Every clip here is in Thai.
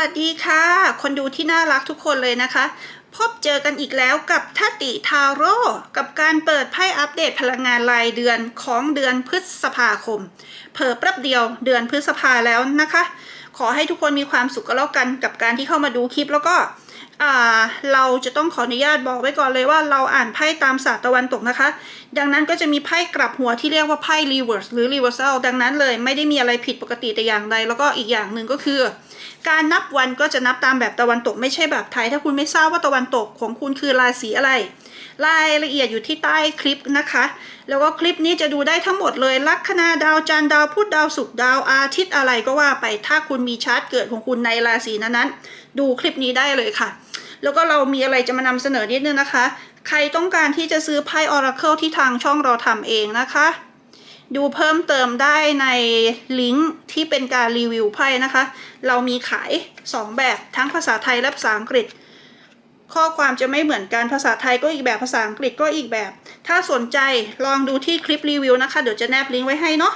วัสดีค่ะ คนดูที่น่ารักทุกคนเลยนะคะ พบเจอกันอีกแล้วกับทัติทาโร่กับการเปิดไพ่อัปเดตพลังงานรายเดือนของเดือนพฤษภาคมเผลอแป๊บเดียวเดือนพฤษภาแล้วนะคะ ขอให้ทุกคนมีความสุขก็แล้วกันกับการที่เข้ามาดูคลิปแล้วก็ เราจะต้องขออนุญาตบอกไว้ก่อนเลยว่าเราอ่านไพ่ตามศาสตร์ตะวันตกนะคะ ดังนั้นก็จะมีไพ่กลับหัวที่เรียกว่าไพ่ reverse หรือ reversal ดังนั้นเลยไม่ได้มีอะไรผิดปกติแต่อย่างใด แล้วก็อีกอย่างหนึ่งก็คือ การนับวันก็จะนับตามแบบตะวันตกไม่ใช่แบบไทย ถ้าคุณไม่ทราบว่าตะวันตกของคุณคือราศีอะไร รายละเอียดอยู่ที่ใต้คลิปนะคะ แล้วก็คลิปนี้จะดูได้ทั้งหมดเลยลัคนาดาวจันดาวพุธดาวศุกร์ดาวอาทิตย์อะไรก็ว่าไปถ้าคุณมีชาร์ตเกิดของคุณในราศีนั้นๆดูคลิปนี้ได้เลยค่ะ แล้วก็เรามีอะไรจะมานำเสนอนิดนึงนะคะ ใครต้องการที่จะซื้อไพ่ Oracle ที่ทางช่องเราทำเองนะคะ ดูเพิ่มเติมได้ในลิงก์ที่เป็นการรีวิวไพ่นะคะ เรามีขาย 2 แบบทั้งภาษาไทยและภาษาอังกฤษ ข้อความจะไม่เหมือนกันภาษาไทยก็อีกแบบภาษาอังกฤษก็อีกแบบ ถ้าสนใจลองดูที่คลิปรีวิวนะคะ เดี๋ยวจะแนบลิงก์ไว้ให้เนาะ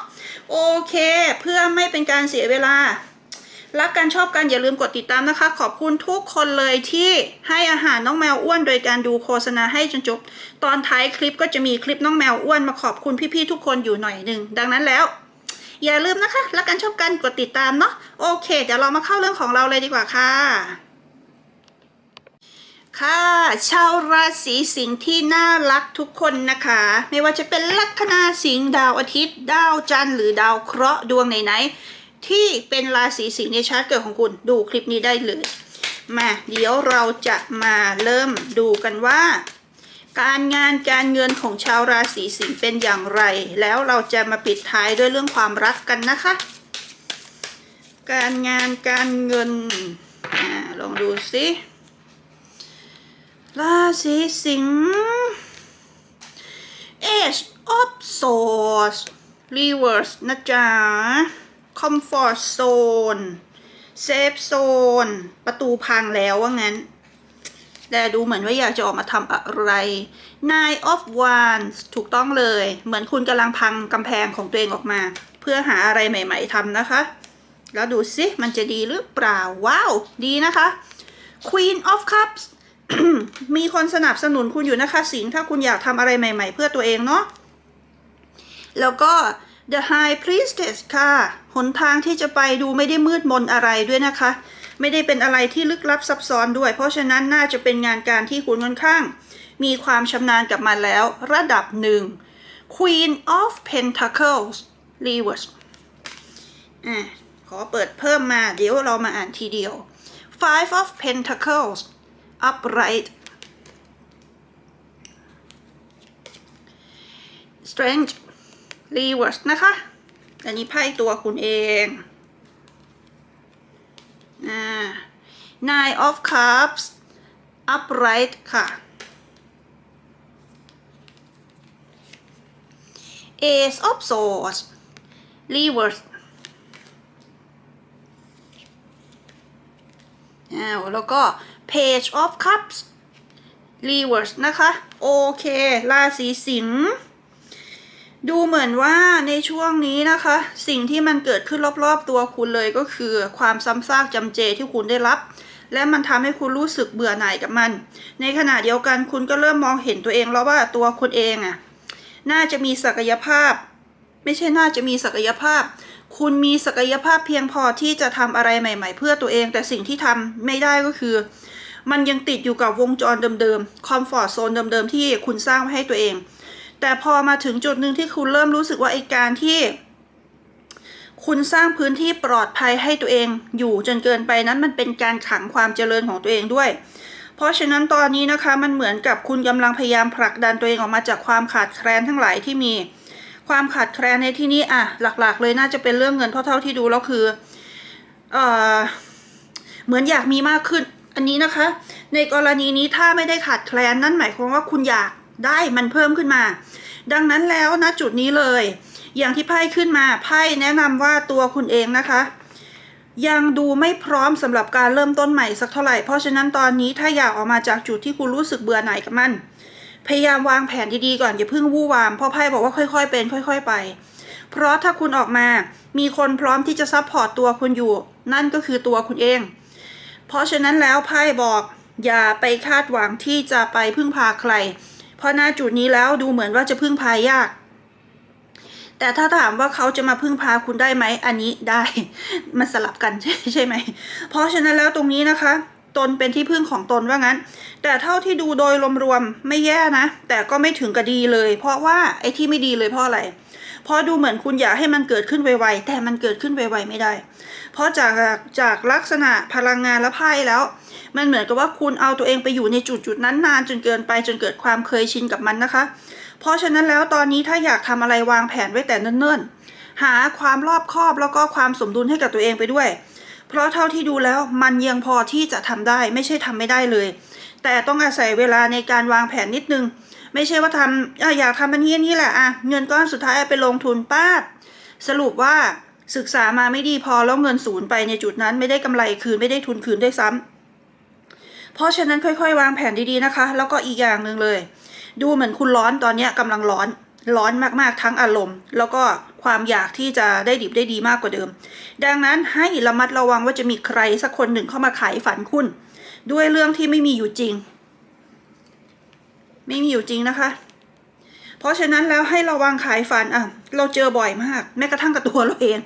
โอเค เพื่อไม่เป็นการเสียเวลา รักกันชอบกันอย่าลืมกดติดตามนะคะ ขอบคุณทุกคนเลยที่ให้อาหารน้องแมวอ้วน โดยการดูโฆษณาให้จนจบ ตอนท้ายคลิปก็จะมีคลิปน้องแมวอ้วนมาขอบคุณพี่ๆทุกคนอยู่หน่อยหนึ่งดังนั้นแล้ว อย่าลืมนะคะ รักกันชอบกันกดติดตามเนาะโอเค เดี๋ยวเรามาเข้าเรื่องของเราเลยดีกว่าค่ะค่ะชาวราศีสิงห์ที่น่ารักทุกคนนะคะ ไม่ว่าจะเป็นลัคนาสิงห์ดาวอาทิตย์ ดาวจันทร์หรือดาวเคราะห์ดวงไหนๆ ที่เป็นราศีสิงห์ในชาร์ตเกิดของคุณ ดูคลิปนี้ได้เลย มาเดี๋ยวเราจะมาเริ่มดูกันว่า การงานการเงินของชาวราศีสิงห์เป็นอย่างไร แล้วเราจะมาปิดท้ายด้วยเรื่องความรักกันนะคะ การงานการเงินอลองดูสิราศีสิงห์ Age of Swords Reverse นะจ๊ะ Comfort Zone Safe Zone ประตูพังแล้วว่างั้น แต่ดูเหมือนว่าอยากจะออกมาทำอะไร Nine of Wands ถูกต้องเลย เหมือนคุณกำลังพังกำแพงของตัวเองออกมา เพื่อหาอะไรใหม่ ๆทำนะคะ แล้วดูสิมันจะดีหรือเปล่า ว้าว ดีนะคะ Queen of Cups มีคนสนับสนุนคุณอยู่นะคะสิงถ้าคุณอยากทำอะไรใหม่ ๆ เพื่อตัวเองเนาะแล้วก็ The High Priestess ค่ะ หนทางที่จะไปดูไม่ได้มืดมนอะไรด้วยนะคะ ไม่ได้เป็นอะไรที่ลึกลับซับซ้อนด้วย เพราะฉะนั้นน่าจะเป็นงานการที่คุณค่อนข้าง มีความชำนาญกับมันแล้วระดับหนึ่ง Queen of Pentacles Reverse อะขอเปิดเพิ่มมาเดี๋ยวเรามาอ่านทีเดียว Five of Pentacles upright strength reverse นะคะ อันนี้ไพ่ตัวคุณเองอ่า nine of cups upright ค่ะ ace of swords reverse อ้าวแล้วก็ page of cups reverse นะคะ โอเค ราศีสิงห์ ดูเหมือนว่าในช่วงนี้นะคะ สิ่งที่มันเกิดขึ้นรอบๆตัวคุณเลยก็คือ ความซ้ำซากจำเจที่คุณได้รับ และมันทำให้คุณรู้สึกเบื่อหน่ายกับมัน ในขณะเดียวกันคุณก็เริ่มมองเห็นตัวเองแล้วว่าตัวคุณเองอะ่ะน่าจะมีศักยภาพ ไม่ใช่น่าจะมีศักยภาพ คุณมีศักยภาพเพียงพอที่จะทำอะไรใหม่ ๆ เพื่อตัวเอง แต่สิ่งที่ทำไม่ได้ก็คือ มันยังติดอยู่กับวงจรเดิมๆคอมฟอร์ z โซนเดิมๆที่คุณสร้างไว้ให้ตัวเอง แต่พอมาถึงจุดหนึ่งที่คุณเริ่มรู้สึกว่าไอการที่ คุณสร้างพื้นที่ปลอดภัยให้ตัวเองอยู่จนเกินไปนั้นมันเป็นการขังความเจริญของตัวเองด้วย เพราะฉะนั้นตอนนี้นะคะมันเหมือนกับคุณกำลังพยายามผลักดันตัวเองออกมาจากความขาดแคลนทั้งหลายที่มี ความขาดแคลนในที่นี้อะหลักๆ เลยน่าจะเป็นเรื่องเงินเท่าๆที่ดูแล้วคือเออเหมือนอยากมีมากขึ้น อันนี้นะคะ ในกรณีนี้ถ้าไม่ได้ขาดแคลนนั่นหมายความว่าคุณอยาก ได้มันเพิ่มขึ้นมา ดังนั้นแล้วณจุดนี้เลย อย่างที่ไพ่ขึ้นมาไพ่แนะนำว่าตัวคุณเองนะคะ ยังดูไม่พร้อมสำหรับการเริ่มต้นใหม่สักเท่าไหร่เพราะฉะนั้นตอนนี้ถ้าอยากออกมาจากจุดที่คุณรู้สึกเบื่อหน่ายกับมันพยายามวางแผนดีๆก่อนอย่าเพิ่งวู่วามเพราะไพ่บอกว่าค่อย ๆ เป็น ค่อย ๆ ไป เพราะถ้าคุณออกมามีคนพร้อมที่จะซัพพอร์ตตัวคุณอยู่ นั่นก็คือตัวคุณเอง เพราะฉะนั้นแล้วไพ่บอกอย่าไปคาดหวังที่จะไปพึ่งพาใคร ราะหน้าจุดนี้แล้วดูเหมือนว่าจะพึ่งพายาก แต่ถ้าถามว่าเขาจะมาพึ่งพาคุณได้ไหมอันนี้ได้ มันสลับกันใช่ใช่ไหม เพราะฉะนั้นแล้วตรงนี้นะคะ ตนเป็นที่พึ่งของตนว่างั้น แต่เท่าที่ดูโดยรวมๆไม่แย่นะ แต่ก็ไม่ถึงกับดีเลย เพราะว่าไอ้ที่ไม่ดีเลยเพราะอะไร เพราะดูเหมือนคุณอยากให้มันเกิดขึ้นไวๆ แต่มันเกิดขึ้นไวๆไม่ได้ เพราะจากจากลักษณะพลังงานและไพ่แล้ว มันเหมือนกับว่าคุณเอาตัวเองไปอยู่ในจุดจุดๆนั้นนานจนเกินไปจนเกิดความเคยชินกับมันนะคะ เพราะฉะนั้นแล้วตอนนี้ถ้าอยากทำอะไรวางแผนไว้แต่เนิ่นๆ หาความรอบคอบแล้วก็ความสมดุลให้กับตัวเองไปด้วย เพราะเท่าที่ดูแล้วมันยังพอที่จะทำได้ไม่ใช่ทำไม่ได้เลย แต่ต้องอาศัยเวลาในการวางแผนนิดนึง ไม่ใช่ว่าทำอยากทำอันนี้อันนี้แหละอะเงินก้อนสุดท้ายไปลงทุนป้าบสรุปว่าศึกษามาไม่ดีพอแล้วเงินศูนย์ไปในจุดนั้นไม่ได้กำไรคืนไม่ได้ทุนคืนด้วยซ้ำเพราะฉะนั้นค่อยๆ วางแผนดีๆนะคะ แล้วก็อีกอย่างหนึ่งเลย ดูเหมือนคุณร้อนตอนนี้ยกำลังร้อนร้อนมากๆทั้งอารมณ์ แล้วก็ความอยากที่จะได้ดิบได้ดีมากกว่าเดิม ดังนั้นให้ระมัดระวังว่าจะมีใครสักคนหนึ่งเข้ามาขายฝันคุณ ด้วยเรื่องที่ไม่มีอยู่จริง ไม่มีอยู่จริงนะคะ เพราะฉะนั้นแล้วให้ระวังขายฝันอะ เราเจอบ่อยมาก แม้กระทั่งกับตัวเราเอง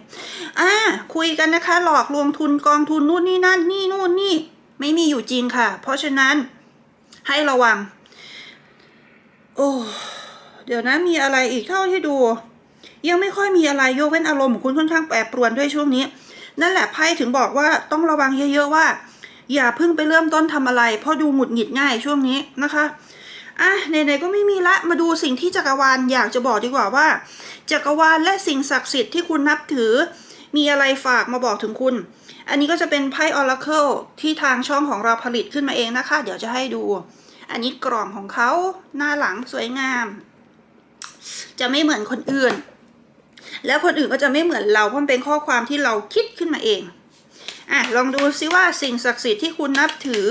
อ่าคุยกันนะคะ หลอกลวงทุนกองทุนนู่นนี่นั่นนี่นู่นนี่ ไม่มีอยู่จริงค่ะ เพราะฉะนั้นให้ระวัง โอ้เดี๋ยวนะมีอะไรอีกเท่าที่ดู ยังไม่ค่อยมีอะไรยกเว้นอารมณ์ของคุณค่อนข้างแปรปรวนด้วยช่วงนี้ นั่นแหละไพ่ถึงบอกว่าต้องระวังเยอะๆว่า อย่าเพิ่งไปเริ่มต้นทำอะไร เพราะดูหงุดหงิดง่ายช่วงนี้นะคะ อะไหนๆก็ไม่มีละมาดูสิ่งที่จักรวาลอยากจะบอกดีกว่าว่า จักรวาลและสิ่งศักดิ์สิทธิ์ที่คุณนับถือ มีอะไรฝากมาบอกถึงคุณ อันนี้ก็จะเป็นไพ่ออราเคิลที่ทางช่องของเราผลิตขึ้นมาเองนะคะ เดี๋ยวจะให้ดู อันนี้กล่องของเขาหน้าหลังสวยงาม จะไม่เหมือนคนอื่น แล้วคนอื่นก็จะไม่เหมือนเราเพราะมันเป็นข้อความที่เราคิดขึ้นมาเองอะลองดูซิว่าสิ่งศักดิ์สิทธิ์ที่คุณนับถือ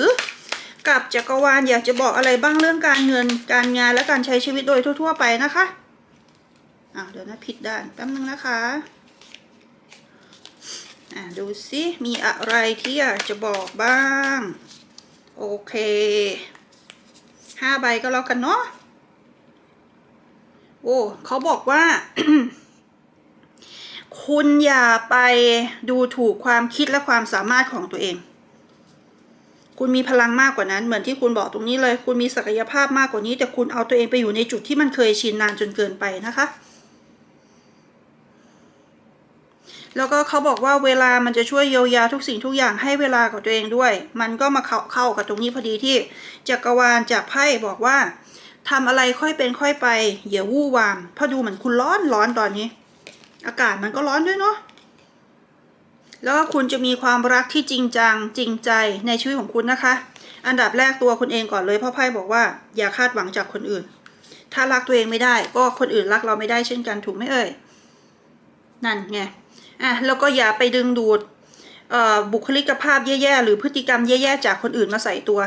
กับจักรวาลอยากจะบอกอะไรบ้างเรื่องการเงินการงานและการใช้ชีวิตโดยทั่ว ๆ ไปนะคะอะเดี๋ยวนะผิดด้านแป๊บนึงนะคะอะดูซิมีอะไรที่อยากจะบอกบ้าง โอเคห้าใบก็แล้วกันเนาะโอ้เขาบอกว่า คุณอย่าไปดูถูกความคิดและความสามารถของตัวเอง คุณมีพลังมากกว่านั้นเหมือนที่คุณบอกตรงนี้เลย คุณมีศักยภาพมากกว่านี้ แต่คุณเอาตัวเองไปอยู่ในจุดที่มันเคยชินนานจนเกินไปนะคะ แล้วก็เขาบอกว่าเวลามันจะช่วยเยียวยาทุกสิ่งทุกอย่างให้เวลากับตัวเองด้วย มันก็มาเข้าเข้ากับตรงนี้พอดีที่จักรวาลจากไพ่บอกว่าทำอะไรค่อยเป็นค่อยไปอย่าวู่วามพราะดูเหมือนคุณร้อนร้อนตอนนี้ อากาศมันก็ร้อนด้วยเนาะ แล้วก็คุณจะมีความรักที่จริงจังจริงใจในชีวิตของคุณนะคะ อันดับแรกตัวคุณเองก่อนเลยพราะไพ่บอกว่าอย่าคาดหวังจากคนอื่น ถ้ารักตัวเองไม่ได้ ก็คนอื่นรักเราไม่ได้เช่นกันถูกไหมเอ่ยนั่นไงอะแล้วก็อย่าไปดึงดูดบุคลิกภาพแย่ๆหรือพฤติกรรมแย่ๆจากคนอื่นมาใส่ตัว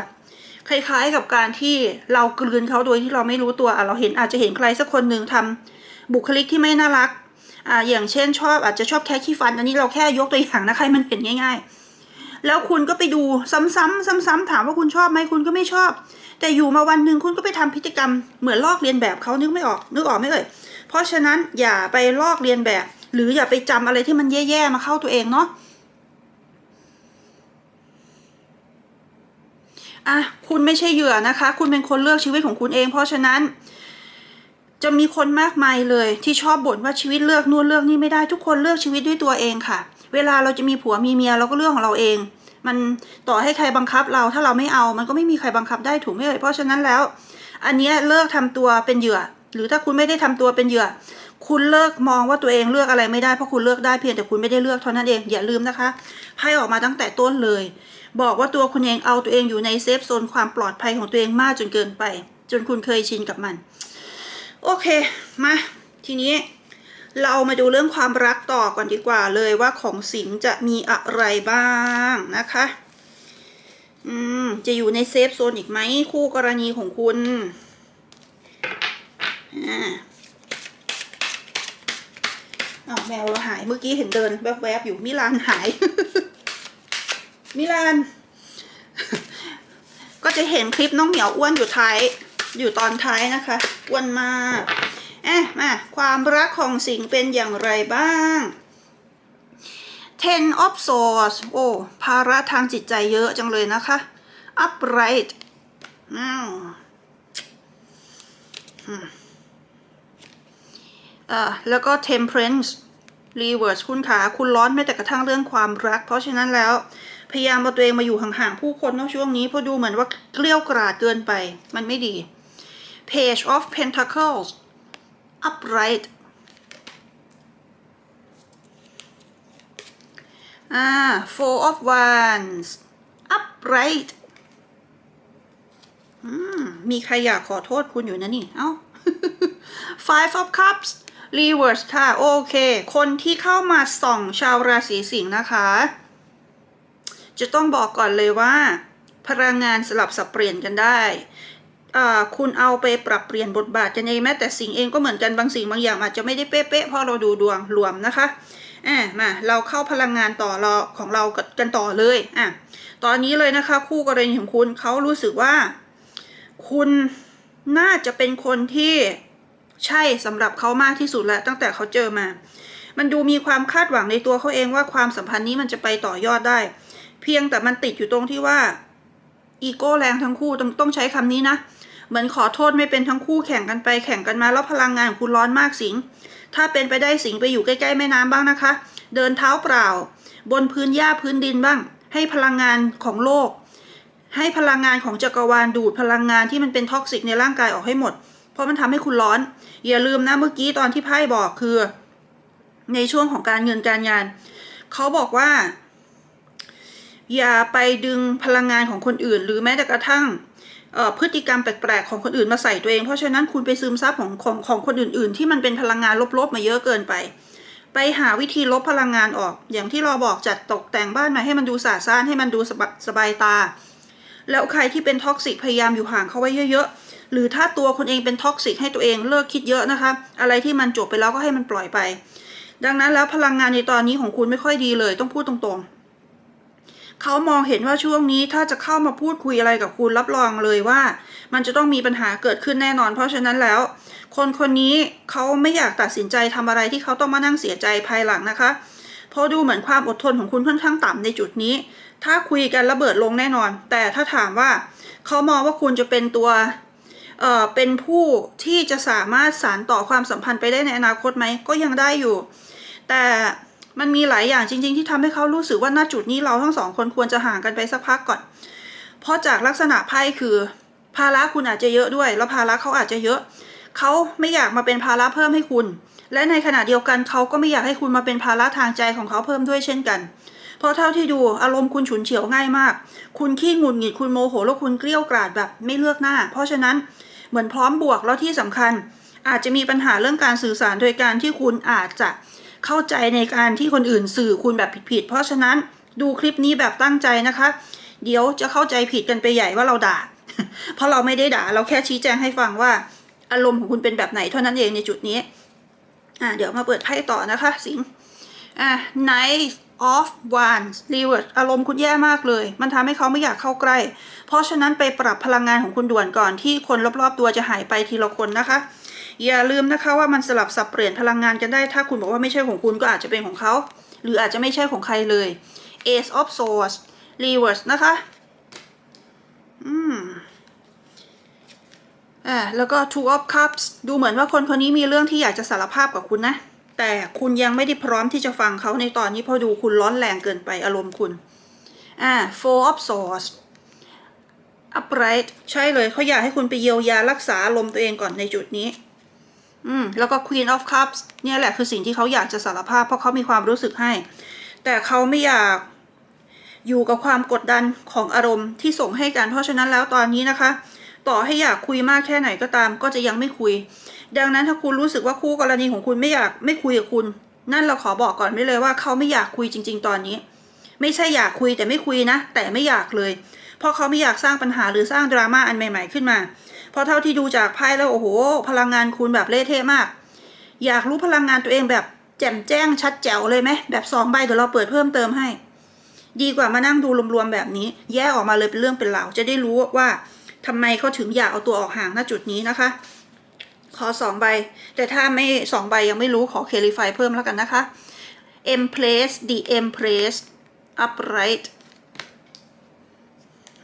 คล้ายๆกับการที่เรากลืนเขาโดยที่เราไม่รู้ตัวเราเห็นอาจจะเห็นใครสักคนหนึ่งทำบุคลิกที่ไม่น่ารัก อ่าอย่างเช่นชอบอาจจะชอบแค่ขี้ฟัน อันนี้เราแค่ยกตัวอย่างนะให้มันเห็นง่าย ๆ แล้วคุณก็ไปดูซ้ำๆซ้ำๆถามว่าคุณชอบไหมคุณก็ไม่ชอบ แต่อยู่มาวันหนึ่งคุณก็ไปทำพฤติกรรมเหมือนลอกเลียนแบบเขานึกไม่ออก นึกออกไหมเอ่ยเพราะฉะนั้นอย่าไปลอกเลียนแบบ หรืออย่าไปจำอะไรที่มันแย่ๆมาเข้าตัวเองเนาะอะคุณไม่ใช่เหยื่อนะคะ คุณเป็นคนเลือกชีวิตของคุณเอง เพราะฉะนั้น จะมีคนมากมายเลย ที่ชอบบ่นว่าชีวิตเลือกนู่นเลือกนี่ไม่ได้ทุกคนเลือกชีวิตด้วยตัวเองค่ะ เวลาเราจะมีผัวมีเมียเราก็เรื่องของเราเอง มันต่อให้ใครบังคับเราถ้าเราไม่เอามันก็ไม่มีใครบังคับได้ถูกไหมเอ่ยเพราะฉะนั้นแล้ว อันนี้เลิกทำตัวเป็นเหยื่อ หรือถ้าคุณไม่ได้ทำตัวเป็นเหยื่อ คุณเลิกมองว่าตัวเองเลือกอะไรไม่ได้เพราะคุณเลือกได้เพียงแต่คุณไม่ได้เลือกเท่านั้นเองอย่าลืมนะคะไพ่ออกมาตั้งแต่ต้นเลย บอกว่าตัวคุณเองเอาตัวเองอยู่ในเซฟโซนความปลอดภัยของตัวเองมากจนเกินไป จนคุณเคยชินกับมัน โอเค มา ทีนี้เรามาดูเรื่องความรักต่อก่อนดีกว่าเลยว่าของสิงจะมีอะไรบ้างนะคะ อืม จะอยู่ในเซฟโซนอีกไหมคู่กรณีของคุณอ่าอ้าวแมวเราหายเมื่อกี้เห็นเดินแวบๆอยู่มิลานหาย มิลาน ก็จะเห็นคลิปน้องเหมียวอ้วนอยู่ท้าย อยู่ตอนท้ายนะคะอ้วนมากเอ๊ะมาความรักของสิงเป็นอย่างไรบ้าง Ten of Swords โอ้ภาระทางจิตใจเยอะจังเลยนะคะ Upright อ้าวอืมอ่าแล้วก็ Temperance Reverse คุณขาคุณร้อนไม่แต่กระทั่งเรื่องความรัก เพราะฉะนั้นแล้ว พยายามเอาตัวเองมาอยู่ห่างๆ ผู้คนเนอะช่วงนี้เพราะดูเหมือนว่าเกลี้ยวกราดเกินไป มันไม่ดี Page of Pentacles upright อ่า Four of Wands upright อืม มีใครอยากขอโทษคุณอยู่นะนี่ เอ้า Five of Cups reverse ค่ะ โอเค คนที่เข้ามาส่องชาวราศีสิงห์นะคะ จะต้องบอกก่อนเลยว่า พลังงานสลับสับเปลี่ยนกันได้ คุณเอาไปปรับเปลี่ยนบทบาทกันเองแม้แต่สิ่งเองก็เหมือนกันบางสิ่งบางอย่างอาจจะไม่ได้เป๊ะๆเพราะเราดูดวงรวมนะคะอะมาเราเข้าพลังงานต่อเราของเรากันต่อเลยอะตอนนี้เลยนะคะ คู่กรณีของคุณเขารู้สึกว่า คุณน่าจะเป็นคนที่ใช่สำหรับเขามากที่สุดแล้วตั้งแต่เขาเจอมา มันดูมีความคาดหวังในตัวเขาเองว่าความสัมพันธ์นี้มันจะไปต่อยอดได้ เพียงแต่มันติดอยู่ตรงที่ว่าอีโก้แรงทั้งคู่ต้องต้องใช้คำนี้นะ เหมือนขอโทษไม่เป็นทั้งคู่แข่งกันไปแข่งกันมาแล้วพลังงานของคุณร้อนมากสิง ถ้าเป็นไปได้สิงไปอยู่ใกล้ๆแม่น้ำบ้างนะคะ เดินเท้าเปล่า บนพื้นหญ้าพื้นดินบ้าง ให้พลังงานของโลก ให้พลังงานของจักรวาลดูดพลังงานที่มันเป็นท็อกซิกในร่างกายออกให้หมด เพราะมันทำให้คุณร้อน อย่าลืมนะเมื่อกี้ตอนที่ไพ่บอกคือ ในช่วงของการเงินการงานเขาบอกว่า อย่าไปดึงพลังงานของคนอื่น หรือแม้แต่กระทั่ง พฤติกรรมแปลกๆของคนอื่นมาใส่ตัวเอง เพราะฉะนั้นคุณไปซึมซับของของของคนอื่น ๆ ที่มันเป็นพลังงานลบๆมาเยอะเกินไป ไปหาวิธีลบพลังงานออก อย่างที่เราบอกจัดตกแต่งบ้านม่ให้มันดูสะอาดสะอานให้มันดูสบสบายตา แล้วใครที่เป็นท็อกซิกพยายามอยู่ห่างเขาไว้เยอะๆ หรือถ้าตัวคนเองเป็นท็อกซิกให้ตัวเองเลิกคิดเยอะนะคะ อะไรที่มันจบไปแล้วก็ให้มันปล่อยไป ดังนั้นแล้วพลังงานในตอนนี้ของคุณไม่ค่อยดีเลยต้องพูดตรงๆ เขามองเห็นว่าช่วงนี้ถ้าจะเข้ามาพูดคุยอะไรกับคุณรับรองเลยว่า มันจะต้องมีปัญหาเกิดขึ้นแน่นอน เพราะฉะนั้นแล้ว คนคนนี้เขาไม่อยากตัดสินใจทำอะไรที่เขาต้องมานั่งเสียใจภายหลังนะคะ เพราะดูเหมือนความอดทนของคุณค่อนข้างต่ำในจุดนี้ ถ้าคุยกันระเบิดลงแน่นอน แต่ถ้าถามว่าเขามองว่าคุณจะเป็นตัวเอ่อเป็นผู้ที่จะสามารถสานต่อความสัมพันธ์ไปได้ในอนาคตไหมก็ยังได้อยู่ แต่ มันมีหลายอย่างจริง ๆ ที่ทำให้เขารู้สึกว่าณจุดนี้เราทั้งสองคนควรจะห่างกันไปสักพักก่อน เพราะจากลักษณะไพ่คือ ภาระคุณอาจจะเยอะด้วย แล้วภาระเขาอาจจะเยอะ เขาไม่อยากมาเป็นภาระเพิ่มให้คุณ และในขณะเดียวกันเขาก็ไม่อยากให้คุณมาเป็นภาระทางใจของเขาเพิ่มด้วยเช่นกัน เพราะเท่าที่ดูอารมณ์คุณฉุนเฉียวง่ายมาก คุณขี้งุดหงิดคุณโมโหแล้วคุณเกลี้ยวกราดแบบไม่เลือกหน้า เพราะฉะนั้นเหมือนพร้อมบวกแล้วที่สำคัญ อาจจะมีปัญหาเรื่องการสื่อสารโดยการที่คุณอาจจะ เข้าใจในการที่คนอื่นสื่อคุณแบบผิดๆ เพราะฉะนั้นดูคลิปนี้แบบตั้งใจนะคะ เดี๋ยวจะเข้าใจผิดกันไปใหญ่ว่าเราด่า เพราะเราไม่ได้ด่า เราแค่ชี้แจงให้ฟังว่าอารมณ์ของคุณเป็นแบบไหนเท่านั้นเองในจุดนี้ อ่าเดี๋ยวมาเปิดไพ่ต่อนะคะ สิงอ่า Knight of Wands Reverse อารมณ์คุณแย่มากเลย มันทำให้เขาไม่อยากเข้าใกล้ เพราะฉะนั้นไปปรับพลังงานของคุณด่วนก่อนที่คนรอบๆตัวจะหายไปทีละคนนะคะ อย่าลืมนะคะว่ามันสลับสับเปลี่ยนพลังงานกันได้ ถ้าคุณบอกว่าไม่ใช่ของคุณก็อาจจะเป็นของเขา หรืออาจจะไม่ใช่ของใครเลย Ace of Swords Reverse นะคะ อืมอ่าแล้วก็ two of cups ดูเหมือนว่าคนคนนี้มีเรื่องที่อยากจะสารภาพกับคุณนะ แต่คุณยังไม่ได้พร้อมที่จะฟังเขาในตอนนี้เพราะดูคุณร้อนแรงเกินไปอารมณ์คุณ อ่า four of swords upright ใช่เลยเขาอยากให้คุณไปเยียวยารักษาอารมณ์ตัวเองก่อนในจุดนี้ อืมแล้วก็ queen of cups เนี่ยแหละคือสิ่งที่เขาอยากจะสารภาพเพราะเขามีความรู้สึกให้ แต่เขาไม่อยากอยู่กับความกดดันของอารมณ์ที่ส่งให้กัน เพราะฉะนั้นแล้วตอนนี้นะคะ ต่อให้อยากคุยมากแค่ไหนก็ตาม ก็จะยังไม่คุย ดังนั้นถ้าคุณรู้สึกว่าคู่กรณีของคุณไม่อยากไม่คุยกับคุณ นั่นเราขอบอกก่อนไว้เลยว่าเขาไม่อยากคุยจริง ๆ ตอนนี้ ไม่ใช่อยากคุยแต่ไม่คุยนะ แต่ไม่อยากเลย เพราะเขาไม่อยากสร้างปัญหาหรือสร้างดราม่าอันใหม่ ๆขึ้นมา เพราะเท่าที่ดูจากไพ่แล้วโอ้โห พลังงานคุณแบบเละเทะมาก อยากรู้พลังงานตัวเองแบบแจ่มแจ้งชัดแจ๋วเลยไหมแบบสองใบเดี๋ยวเราเปิดเพิ่มเติมให้ ดีกว่ามานั่งดูรวมๆแบบนี้ แยกออกมาเลยเป็นเรื่องเป็นราวจะได้รู้ว่าทำไมเขาถึงอยากเอาตัวออกห่างณจุดนี้นะคะ ขอสองใบ แต่ถ้าไม่สองใบยังไม่รู้ขอเคลิฟายเพิ่มแล้วกันนะคะ M place the M place upright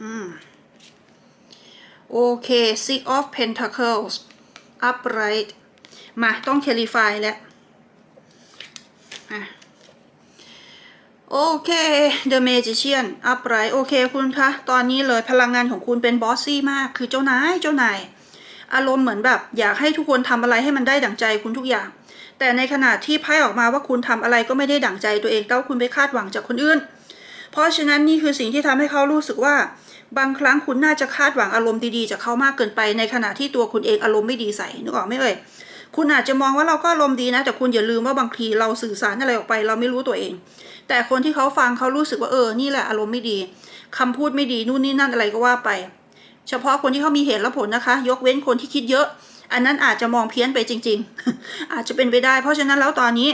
อืม โอเค Six of Pentacles upright มา ต้องเคลิฟายแล้วโอเค The Magician upright โอเคคุณคะ ตอนนี้เลยพลังงานของคุณเป็นบอสซี่มาก คือเจ้านาย เจ้านาย อารมณ์เหมือนแบบ อยากให้ทุกคนทำอะไรให้มันได้ดั่งใจคุณทุกอย่าง แต่ในขณะที่ไพ่ออกมาว่าคุณทำอะไรก็ไม่ได้ดั่งใจตัวเองแต่ว่าคุณไปคาดหวังจากคนอื่น เพราะฉะนั้นนี่คือสิ่งที่ทำให้เขารู้สึกว่า บางครั้งคุณน่าจะคาดหวังอารมณ์ดีๆจากเขามากเกินไป ในขณะที่ตัวคุณเองอารมณ์ไม่ดีใส่นึกออกไหมเอ่ยคุณอาจจะมองว่าเราก็อารมณ์ดีนะ แต่คุณอย่าลืมว่าบางทีเราสื่อสารอะไรออกไป เราไม่รู้ตัวเอง แต่คนที่เขาฟังเขารู้สึกว่าเออนี่แหละอารมณ์ไม่ดีคำพูดไม่ดีนู่นนี่นั่นอะไรก็ว่าไป เฉพาะคนที่เขามีเหตุและผลนะคะ ยกเว้นคนที่คิดเยอะ อันนั้นอาจจะมองเพี้ยนไปจริง ๆ อาจจะเป็นไปได้ เพราะฉะนั้นแล้วตอนนี้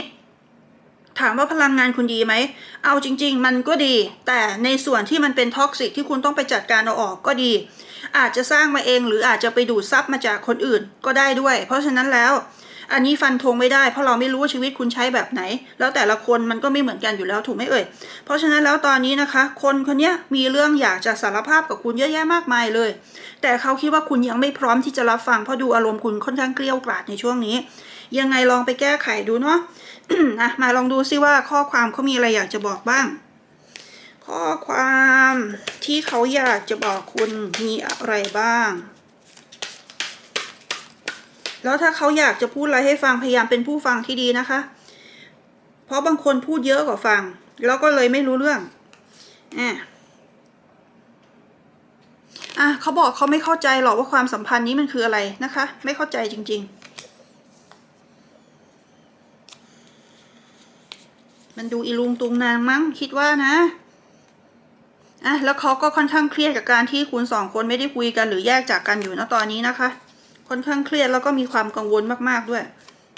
ถามว่าพลังงานคุณดีไหม เอาจริง ๆ มันก็ดี แต่ในส่วนที่มันเป็นท็อกซิกที่คุณต้องไปจัดการเอาออกก็ดี อาจจะสร้างมาเองหรืออาจจะไปดูดซับมาจากคนอื่นก็ได้ด้วย เพราะฉะนั้นแล้ว อันนี้ฟันธงไม่ได้ เพราะเราไม่รู้ว่าชีวิตคุณใช้แบบไหน แล้วแต่ละคนมันก็ไม่เหมือนกันอยู่แล้วถูกไหมเอ่ย เพราะฉะนั้นแล้วตอนนี้นะคะ คนคนนี้มีเรื่องอยากจะสารภาพกับคุณเยอะแยะมากมายเลย แต่เขาคิดว่าคุณยังไม่พร้อมที่จะรับฟังเพราะดูอารมณ์คุณค่อนข้างเกลี้ยวกราดในช่วงนี้ยังไงลองไปแก้ไขดูเนาะ นะมาลองดูซิว่าข้อความเขามีอะไรอยากจะบอกบ้าง ข้อความที่เขาอยากจะบอกคุณมีอะไรบ้าง แล้วถ้าเขาอยากจะพูดอะไรให้ฟังพยายามเป็นผู้ฟังที่ดีนะคะ เพราะบางคนพูดเยอะกว่าฟัง แล้วก็เลยไม่รู้เรื่องอะอะเขาบอกเขาไม่เข้าใจหรอกว่าความสัมพันธ์นี้มันคืออะไรนะคะ ไม่เข้าใจจริง ๆ มันดูอีลุงตุงนางมั้งคิดว่านะอะแล้วเขาก็ค่อนข้างเครียดกับการที่คุณสองคนไม่ได้คุยกันหรือแยกจากกันอยู่นะตอนนี้นะคะ ค่อนข้างเครียดแล้วก็มีความกังวลมากๆด้วย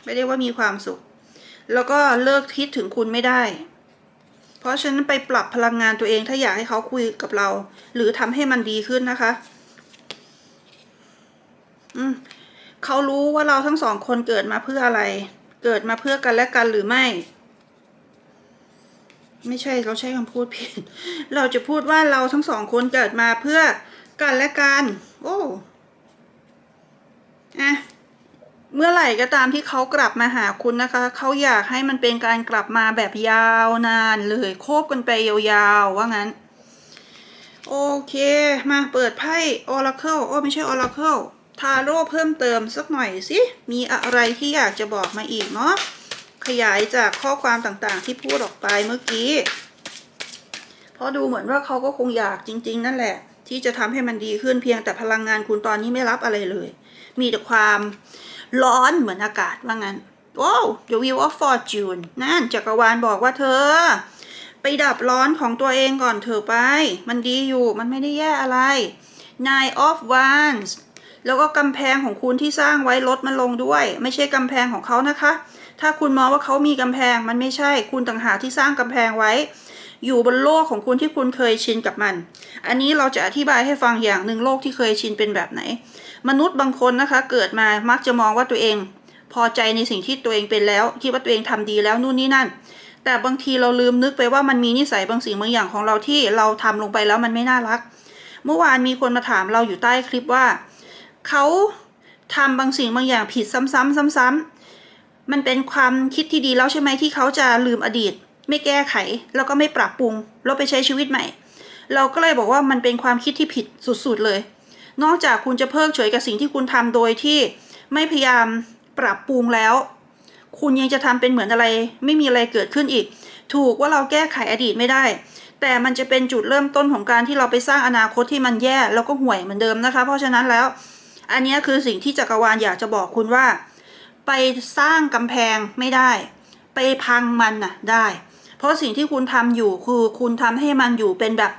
ไม่ได้ว่ามีความสุข แล้วก็เลิกคิดถึงคุณไม่ได้ เพราะฉะนั้นไปปรับพลังงานตัวเองถ้าอยากให้เขาคุยกับเรา หรือทำให้มันดีขึ้นนะคะ อืมเขารู้ว่าเราทั้งสองคนเกิดมาเพื่ออะไร เกิดมาเพื่อกันและกันหรือไม่ ไม่ใช่เราใช้คำพูดผิด เราจะพูดว่าเราทั้งสองคนเกิดมาเพื่อกันและกันโอ้อะเมื่อไหร่ก็ตามที่เขากลับมาหาคุณนะคะ เขาอยากให้มันเป็นการกลับมาแบบยาวนานเลยโคบกันไปยาวๆว่างั้น โอเค มาเปิดไพ่ Oracle โอ้ไม่ใช่ Oracle ทาโร่เพิ่มเติมสักหน่อยสิ มีอะไรที่อยากจะบอกมาอีกเนาะ ขยายจากข้อความต่างๆ ที่พูดออกไปเมื่อกี้ เพราะดูเหมือนว่าเขาก็คงอยากจริง ๆ นั่นแหละ ที่จะทำให้มันดีขึ้นเพียงแต่พลังงานคุณตอนนี้ไม่รับอะไรเลย มีแต่ความร้อนเหมือนอากาศว่างั้นโอ้ The Wheel of Fortune นั่นจักรวาลบอกว่าเธอ ไปดับร้อนของตัวเองก่อนเถอไป มันดีอยู่มันไม่ได้แย่อะไร Nine of Wands แล้วก็กำแพงของคุณที่สร้างไว้ลดมันลงด้วย ไม่ใช่กำแพงของเขานะคะ ถ้าคุณมองว่าเขามีกำแพงมันไม่ใช่คุณต่างหากที่สร้างกำแพงไว้ อยู่บนโลกของคุณที่คุณเคยชินกับมัน อันนี้เราจะอธิบายให้ฟังอย่างหนึ่งโลกที่เคยชินเป็นแบบไหน มนุษย์บางคนนะคะเกิดมามักจะมองว่าตัวเอง พอใจในสิ่งที่ตัวเองเป็นแล้วคิดว่าตัวเองทำดีแล้วนู่นนี่นั่น แต่บางทีเราลืมนึกไปว่ามันมีนิสัยบางสิ่งบางอย่างของเราที่เราทำลงไปแล้วมันไม่น่ารัก เมื่อวานมีคนมาถามเราอยู่ใต้คลิปว่าเขาทำบางสิ่งบางอย่างผิดซ้ำๆซ้ำๆ มันเป็นความคิดที่ดีแล้วใช่ไหมที่เขาจะลืมอดีต ไม่แก้ไข แล้วก็ไม่ปรับปรุง แล้วไปใช้ชีวิตใหม่ เราก็เลยบอกว่ามันเป็นความคิดที่ผิดสุดๆเลย นอกจากคุณจะเพิกเฉยกับสิ่งที่คุณทำโดยที่ไม่พยายามปรับปรุงแล้ว คุณยังจะทำเป็นเหมือนอะไร ไม่มีอะไรเกิดขึ้นอีก ถูกว่าเราแก้ไขอดีตไม่ได้ แต่มันจะเป็นจุดเริ่มต้นของการที่เราไปสร้างอนาคตที่มันแย่แล้วก็ห่วยเหมือนเดิมนะคะ เพราะฉะนั้นแล้ว อันนี้คือสิ่งที่จักรวาลอยากจะบอกคุณว่า ไปสร้างกำแพงไม่ได้ ไปพังมันน่ะได้ เพราะสิ่งที่คุณทำอยู่คือคุณทำให้มันอยู่เป็นแบบ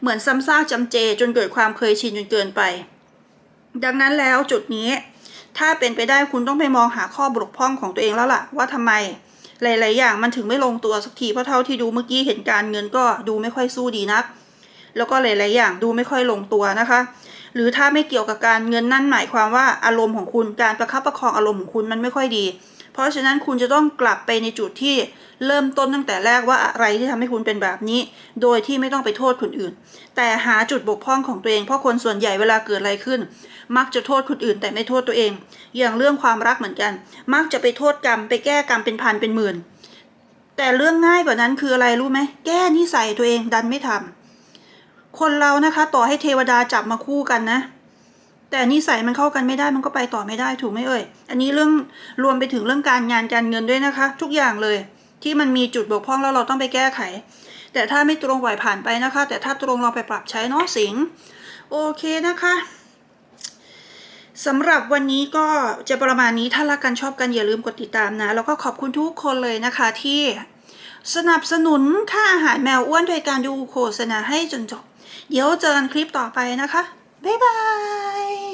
เหมือนซ้ำซากจำเจ จนเกิดความเคยชินจนเกินไป ดังนั้นแล้วจุดนี้ ถ้าเป็นไปได้คุณต้องไปมองหาข้อบกพร่องของตัวเองแล้วล่ะ ว่าทำไมหลาย ๆ อย่างมันถึงไม่ลงตัวสักทีเพราะเท่าที่ดูเมื่อกี้เห็นการเงินก็ดูไม่ค่อยสู้ดีนัก แล้วก็หลาย ๆ อย่างดูไม่ค่อยลงตัวนะคะ หรือถ้าไม่เกี่ยวกับการเงินนั่นหมายความว่าอารมณ์ของคุณการประคับประคองอารมณ์ของคุณมันไม่ค่อยดี เพราะฉะนั้นคุณจะต้องกลับไปในจุดที่เริ่มต้นตั้งแต่แรกว่าอะไรที่ทำให้คุณเป็นแบบนี้ โดยที่ไม่ต้องไปโทษคนอื่น แต่หาจุดบกพร่องของตัวเอง เพราะคนส่วนใหญ่เวลาเกิดอะไรขึ้น มักจะโทษคนอื่นแต่ไม่โทษตัวเอง อย่างเรื่องความรักเหมือนกัน มักจะไปโทษกรรมไปแก้กรรมเป็นพันเป็นหมื่น แต่เรื่องง่ายกว่านั้นคืออะไรรู้ไหมแก้นิสัยตัวเองดันไม่ทำ คนเรานะคะ ต่อให้เทวดาจับมาคู่กันนะ แต่นิสัยมันเข้ากันไม่ได้มันก็ไปต่อไม่ได้ถูกไหมเอ่ย อันนี้เรื่องรวมไปถึงเรื่องการงานการเงินด้วยนะคะ ทุกอย่างเลย ที่มันมีจุดบกพร่องแล้วเราต้องไปแก้ไข แต่ถ้าไม่ตรงปล่อยผ่านไปนะคะ แต่ถ้าตรงลองไปปรับใช้เนาะสิงโอเคนะคะสำหรับวันนี้ก็จะประมาณนี้ถ้ารักกันชอบกันอย่าลืมกดติดตามนะ แล้วก็ขอบคุณทุกคนเลยนะคะที่สนับสนุนค่าอาหารแมวอ้วนโดยการดูโฆษณาให้จนจบ เดี๋ยวเจอกันคลิปต่อไปนะคะ บ๊ายบาย